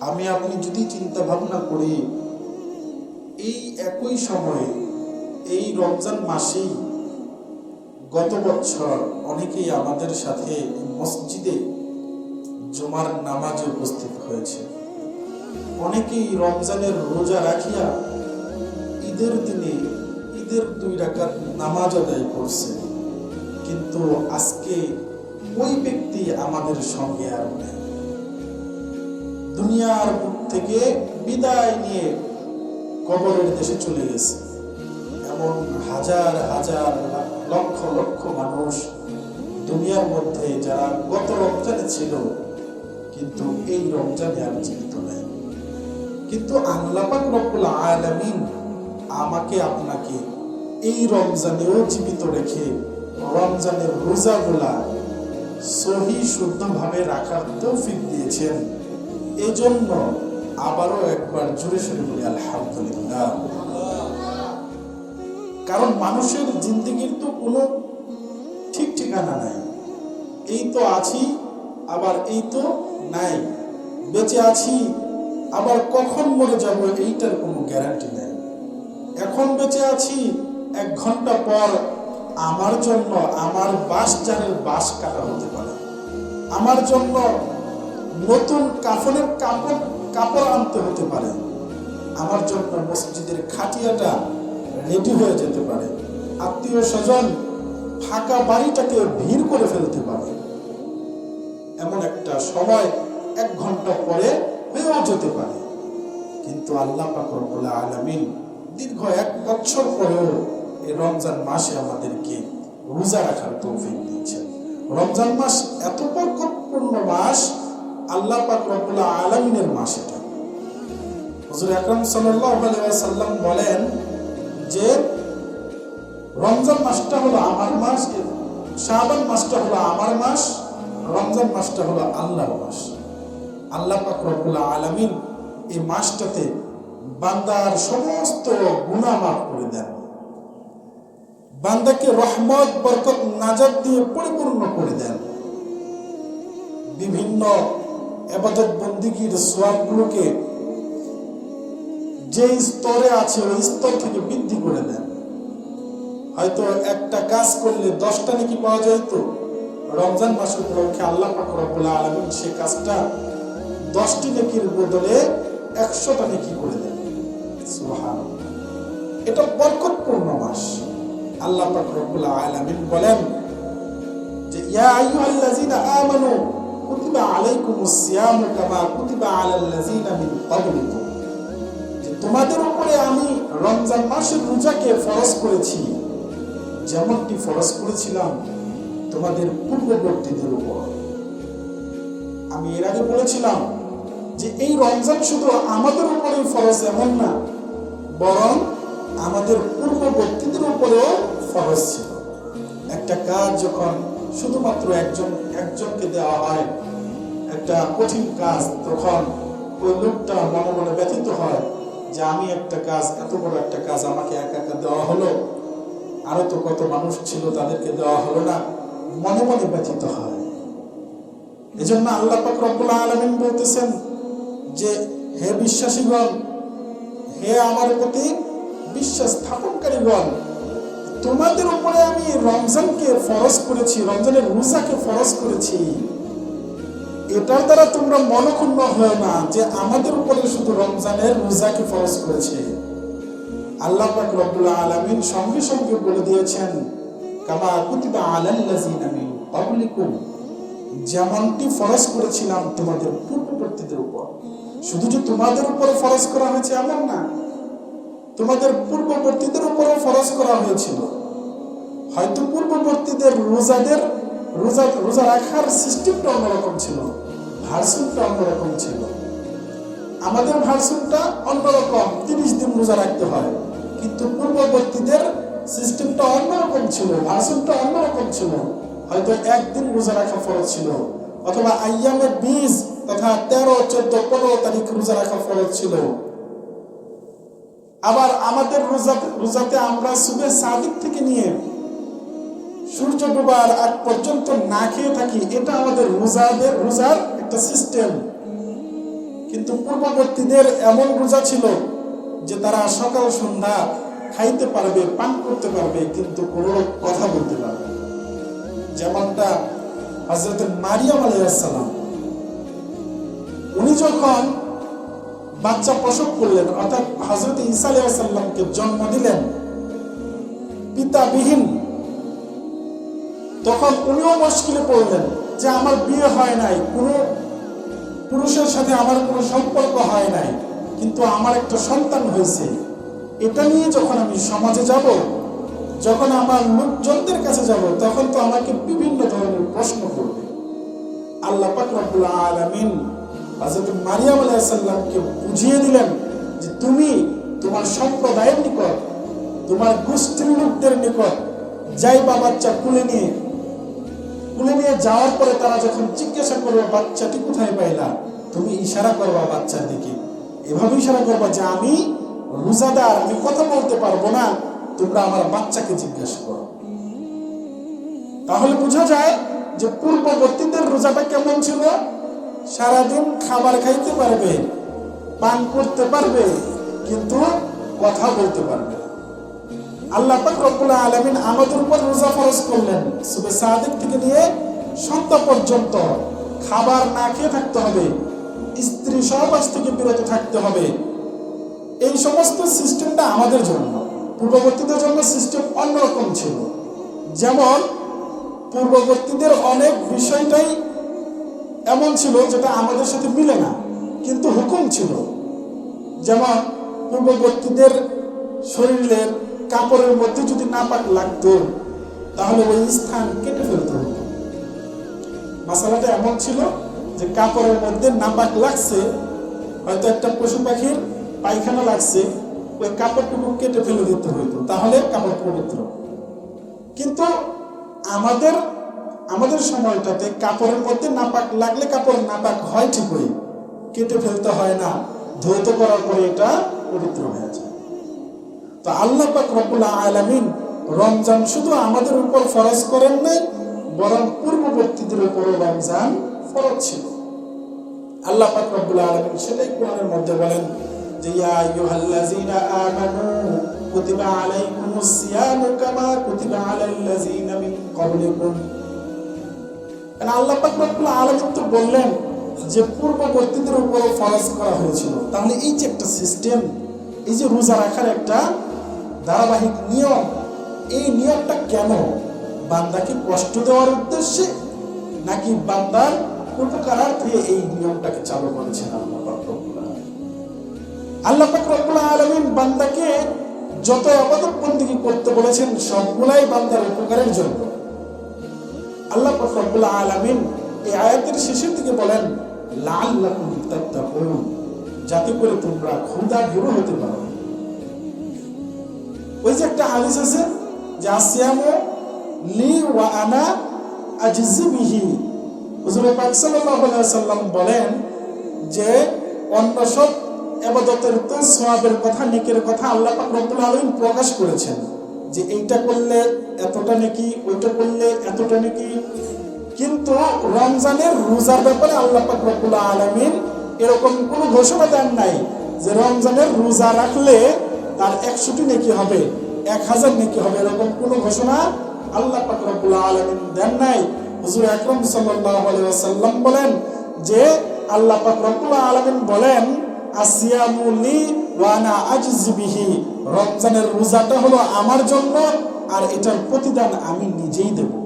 আমি আপনি যদি চিন্তা ভাবনা করি, এই একই সময়ে এই রমজান মাসেই গত বছর অনেকেই আমাদের সাথে মসজিদে জমার নামাজে উপস্থিত হয়েছে। অনেকেই রমজানের রোজা রাখিয়া ঈদের দিনে ঈদের দুই রাকাত নামাজ আদায় করছে। কিন্তু আজকে ওই ব্যক্তি আমাদের সঙ্গে আর নেই। দুনিয়ার থেকে বিদায় নিয়ে কবরের দেশে চলে গেছে। এমন হাজার হাজার, লক্ষ লক্ষ মানুষ দুনিয়ার মধ্যে যারা গত রমজানে ছিল, কিন্তু এই রমজানে আর জীবিত নেই। কিন্তু আল্লাপাক রব্বুল আলামিন আমাকে, আপনাকে এই রমজানেও জীবিত রেখে রমজানের রোজাগুলা সহি, শুদ্ধভাবে রাখার তৌফিক দিয়েছেন। এজন্য আবারও একবার জুড়ে সরে বলি, আলহামদুলিল্লাহ। কারণ মানুষের জিন্দগির তো কোনো ঠিক ঠিকানা নাই। এই তো আছি, আবার এই তো নাই। বেঁচে আছি, আবার কখন মরে যাব এইটার কোনো গ্যারান্টি নেই। এখন বেঁচে আছি, এক ঘণ্টা পর আমার জন্য আমার বাস জানের বাস কাটা হতে পারে। আমার জন্য নতুন কাফনের কাপড় কাপড় আনতে হতে পারে। আমার জন্য মসজিদের খাটিয়াটা রেডি হয়ে যেতে পারে। আত্মীয় স্বজন ফাঁকা বাড়িটাকে ভিড় করে ফেলতে পারে। এমন একটা সময় এক ঘণ্টা পরে হয়েও যেতে পারে। কিন্তু আল্লাহ পাকর বলে আলামিন দীর্ঘ এক বছর পরেও এই রমজান মাসে আমাদেরকে রোজা রাখার তৌফিক দিয়েছেন। রমজান মাস এত বরকতপূর্ণ মাস আল্লাহ পাক রব্বুল আলামিনের মাস এটা। হুজুর আকরাম ওয়াসাল্লাম বলেন যে, রমজান মাসটা হলো আমার মাস, শাবান মাসটা হলো আমার মাস, রমজান মাসটা হলো আল্লাহর মাস। আল্লাহ পাক রব্বুল আলামিন এই মাসটাতে বান্দার সমস্ত গুনাহ মাফ করে দেন। বান্দাকে রহমত, বরকত, নাজাত দিয়ে পরিপূর্ণ করে দেন। বিভিন্ন এবাদত বন্দিগির সোয়াবগুলোকে যে স্তরে আছে ওই স্তর থেকে বৃদ্ধি করে দেন। হয়তো একটা কাজ করলে দশটা নাকি পাওয়া যায় তো। রমজান মাস উপলক্ষে আল্লাহ পাক রব্বুল আলামিন সে কাজটা দশটি নেকির বদলে একশোটা নেকি করে দেন। এটা বরকতপূর্ণ মাস। আল্লাহ পাক রব্বুল আলামিন বলেন যে, ইয়া আইয়ুহাল্লাযীনা আমানু কুতিবা আলাইকুমুস সিয়ামু কামা কুতিবা তোমাদের উপরে আমি রমজান মাসের রোজাকে ফরজ করেছি, যেমনটি ফরজ করেছিলাম তোমাদের পূর্ববর্তীদের উপর। আমি এর আগে বলেছিলাম যে এই রমজান শুধু আমাদের উপরেই ফরজ এমন না, বরং আমাদের পূর্ববর্তীদের উপরেও ফরজ ছিল। একটা কাজ যখন শুধুমাত্র একজন, একজনকে দেওয়া হয়। একটা কঠিন কাজ তখন ওই লোকটা মনে মনে ব্যথিত হয় যে, আমি একটা কাজ, এত বড় একটা কাজ আমাকে একা একা দেওয়া হলো। আরও তো কত মানুষ ছিল তাদেরকে দেওয়া হলো না। মনে মনে ব্যথিত হয়। এজন্য আল্লাহ রব্বুল আলামিন বলতেছেন যে, হে বিশ্বাসীগণ, হে আমার প্রতি বিশ্বাস স্থাপনকারীগণ তোমাদের উপরে আমি রমজানকে ফরজ করেছি, রমজানের রোজাকে ফরজ করেছি। এটার দ্বারা তোমরা মনক্ষুণ্ণ হয় না যে আমাদের উপরে শুধু রমজানের রোজাকে ফরজ করেছে। আল্লাহ পাক রব্বুল আলামিন সঙ্গে সঙ্গে বলে দিয়েছেন, কামা কুতিবা আলাল্লাযিনা মিন ক্বাবলিকুম। যেমনটি ফরজ করেছিলাম তোমাদের পূর্ববর্তীদের উপর। শুধু যে তোমাদের উপরে ফরজ করা হয়েছে এমন না তোমাদের পূর্ববর্তীদের উপরে ফরজ করা হয়েছিল। হয়তো পূর্ববর্তীদের রোজাদের, রোজা রোজা রাখার সিস্টেমটা অন্যরকম ছিল, ভার্সনটা অন্যরকম ছিল। আমাদের ভার্সনটা অন্যরকম, তিরিশ দিন রোজা রাখতে হয়। কিন্তু পূর্ববর্তীদের সিস্টেমটা অন্যরকম ছিল, ভার্সনটা অন্যরকম ছিল। হয়তো একদিন রোজা রাখা ফরজ ছিল, অথবা আইয়ামের বিশ তথা তেরো, চোদ্দ, পনেরো তারিখ রোজা রাখা ফরজ ছিল। আবার আমাদের রোজাতে রোজাতে আমরা সুবে সাদিক থেকে নিয়ে সূর্য ডোবার আগ পর্যন্ত না খেয়ে থাকি, এটা আমাদের রোজাদের রোজার একটা সিস্টেম কিন্তু পূর্ববর্তীদের এমন রোজা ছিল যে তারা সকাল, সন্ধ্যা খাইতে পারবে, পান করতে পারবে, কিন্তু কোনো কথা বলতে পারবে। যেমনটা হজরত মারিয়াম আলাইসালাম উনি যখন বাচ্চা প্রসব করলেন, অর্থাৎ হজরত ঈসা আলাইসাল্লামকে জন্ম দিলেন পিতাবিহীন। তখন উনিও মুশকিলে পড়লেন যে আমার বিয়ে হয় নাই, কোনো পুরুষের সাথে আমার কোনো সম্পর্ক হয় নাই, কিন্তু আমার একটা সন্তান হয়েছে। এটা নিয়ে যখন আমি সমাজে যাব, যখন আমার লোকজনদের কাছে যাব, তখন তো আমাকে বিভিন্ন ধরনের প্রশ্ন করবে। আল্লাহ পাক রব্বুল আলামিন হযরত মারিয়াম আলাইহিস সালামকে বুঝিয়ে দিলেন যে তুমি তোমার সম্প্রদায়ের নিকট, তোমার গোষ্ঠীর লোকদের নিকট বাচ্চা কুলে নিয়ে কুলে নিয়ে যাওয়ার পরে তারা যখন জিজ্ঞাসা করবে, বাচ্চাটি কোথায় পাইলা? তুমি ইশারা করবা বাচ্চার দিকে। এভাবে ইশারা করবা যে আমি রোজাদার, আমি কথা বলতে পারব না, তোমরা আমার বাচ্চাকে জিজ্ঞাসা করো। তাহলে বোঝা যায় যে পূর্ববর্তীদের রোজাটা কেমন ছিল? সারাদিন খাবার খাইতে পারবে, পান করতে পারবে, কিন্তু কথা বলতে পারবে আল্লাহ পাক রব্বুল আলামিন আমাদের উপর রোজা ফরজ করলেন। সুবে সাদিক থেকে নিয়ে সন্ধ্যা পর্যন্ত খাবার না খেয়ে থাকতে হবে, স্ত্রী সহবাস থেকে বিরত থাকতে হবে। এই সমস্ত সিস্টেমটা আমাদের জন্য, পূর্ববর্তীদের জন্য সিস্টেম অন্যরকম ছিল। যেমন, পূর্ববর্তীদের অনেক বিষয়টাই এমন ছিল যেটা আমাদের সাথে মিলে না, কিন্তু হুকুম ছিল। যেমন পূর্ববর্তীদের শরীরের কাপড়ের মধ্যে যদি নাপাক লাগতো, তাহলে ওই স্থান কেটে ফেলতে মশালাটা এমন ছিল যে কাপড়ের মধ্যে নাপাক লাগছে, হয়তো একটা পশু পাখির পায়খানা লাগছে, ওই কাপড়টুকু কেটে ফেলে দিতে হইতো তাহলে কাপড় পবিত্র কিন্তু আমাদের আমাদের সময়টাতে কাপড়ের মধ্যে নাপাক লাগলে কাপড় নাপাক হয় ঠিকই, কেটে ফেলতে হয় না। ধৌত করার পরে এটা পবিত্র হয়ে যায়। তো আল্লাহ পাক রব্বুল আলামিন রমজান শুধু আমাদের উপর ফরজ করেন নাই, বরং পূর্ববর্তীদের উপরও রমজান ফরজ ছিল। আল্লাহ পাক রব্বুল সেটাই কোরআনের মধ্যে বলেন যে, ইয়া আইয়ুহাল্লাযীনা আমানু কুতিবা আলাইকুমুস সিয়ামু কামা কুতিবা মিন কারণ আল্লাহ পাক রব্বুল আলামিন তো বললেন যে পূর্ববর্তীদের উপর ফরজ করা হয়েছিল। তাহলে এই যে একটা সিস্টেম এই যে রোজা রাখার একটা ধারাবাহিক নিয়ম, এই নিয়মটা কেন? বান্দাকে কষ্ট দেওয়ার উদ্দেশ্যে নাকি বান্দার উপকারার্থে এই নিয়মটাকে চালু করেছেন আল্লাহ আল্লাহ পাক রব্বুল আলামিন বান্দাকে যত আবাদত বন্দিগি করতে বলেছেন, সবগুলাই বান্দার উপকারের জন্য। রব্বুল আলামিন এই আয়াতের শেষের দিকে বলেন তাত্তাকুন যাতে করে তোমরা ভীরু হতে পারো। ওই যে একটা হাদিস আছে যে লি ওয়া আনা হুজুর পাক সাল্লাল্লাহু আলাইহি সাল্লাম বলেন যে, অন্য সব ইবাদতের তো সওয়াবের কথা, নেকের কথা আল্লাহ পাক রব্বুল আলামিন প্রকাশ করেছেন যে, এইটা করলে এতটা নাকি, ওইটা করলে এতটা নাকি। কিন্তু রমজানের রোজার ব্যাপারে আল্লাহ রব্বুল আলামিন এরকম কোনো ঘোষণা দেন নাই যে রমজানের রোজা রাখলে তার একশোটি নেকি হবে, এক হাজার নেকি হবে, এরকম কোনো ঘোষণা আল্লাহ রব্বুল আলামিন দেন নাই। হুজুর আকরাম ওয়াসাল্লাম বলেন যে আল্লাহ রব্বুল আলামিন বলেন, আসিয়ামু লি ওয়া আনা আজজি বিহি। রমজানের রোজাটা হলো আমার জন্য আর এটার প্রতিদান আমি নিজেই দেবো।